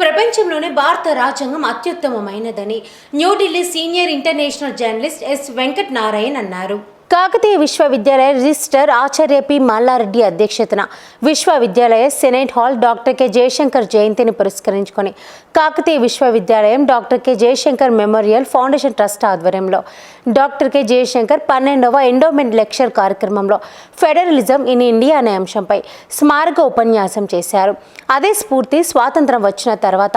ప్రపంచంలోనే భారత రాజ్యాంగం అత్యుత్తమమైనదని New Delhi senior international journalist S Venkat Narayan అన్నారు. కాకతీయ విశ్వవిద్యాలయ రిజిస్టర్ ఆచార్య పి. మల్లారెడ్డి అధ్యక్షతన విశ్వవిద్యాలయ senate hall doctor K. Jayashankar జయంతిని పురస్కరించుకొని కాకతీయ విశ్వవిద్యాలయం doctor K. Jayashankar memorial foundation trust ఆధ్వర్యంలో డాక్టర్ కె. జయశంకర్ పన్నెండవ ఎండోమెంట్ లెక్చర్ కార్యక్రమంలో ఫెడరలిజం ఇన్ ఇండియా అనే అంశంపై స్మారక ఉపన్యాసం చేశారు. అదే స్ఫూర్తి స్వాతంత్రం వచ్చిన తర్వాత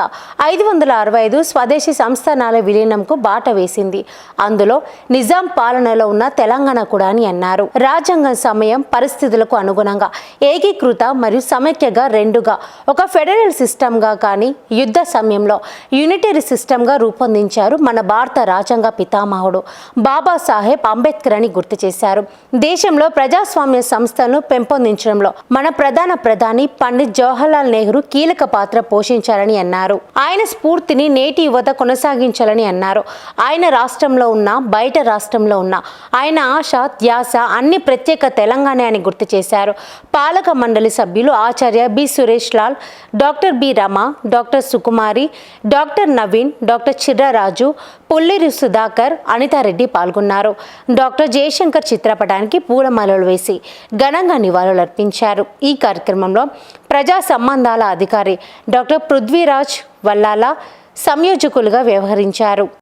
ఐదు వందల అరవై ఐదు స్వదేశీ సంస్థానాల విలీనంకు బాట వేసింది. అందులో నిజాం పాలనలో ఉన్న తెలంగాణ కూడా అని అన్నారు. రాజ్యాంగం సమయం పరిస్థితులకు అనుగుణంగా ఏకీకృత మరియు సమైక్యగా రెండుగా ఒక ఫెడరల్ సిస్టమ్గా కానీ యుద్ధ సమయంలో యూనిటరీ సిస్టమ్గా రూపొందించారు మన భారత రాజ్యాంగ పితామహుడు బాబాసాహెబ్ అంబేద్కర్ అని గుర్తు చేశారు. దేశంలో ప్రజాస్వామ్య సంస్థలను పెంపొందించడంలో మన ప్రధాన ప్రధాని పండిత్ జవహర్లాల్ నెహ్రూ కీలక పాత్ర పోషించారని అన్నారు. ఆయన స్ఫూర్తిని నేటి యువత కొనసాగించాలని అన్నారు. ఆయన రాష్ట్రంలో ఉన్న బయట రాష్ట్రంలో ఉన్న ఆయన ఆశ ధ్యాస అన్ని ప్రత్యేక తెలంగాణ అని గుర్తు చేశారు. పాలక మండలి సభ్యులు ఆచార్య B. Suresh Lal doctor B. Rama doctor Sukumari doctor Naveen doctor Chirraraju Pulliri Sudhakar Anitareddy పాల్గొన్నారు. డాక్టర్ జయశంకర్ చిత్రపటానికి పూలమాలలు వేసి ఘనంగా నివాళులర్పించారు. ఈ కార్యక్రమంలో ప్రజా సంబంధాల అధికారి డాక్టర్ పృథ్వీరాజ్ వల్లాల సంయోజకులుగా వ్యవహరించారు.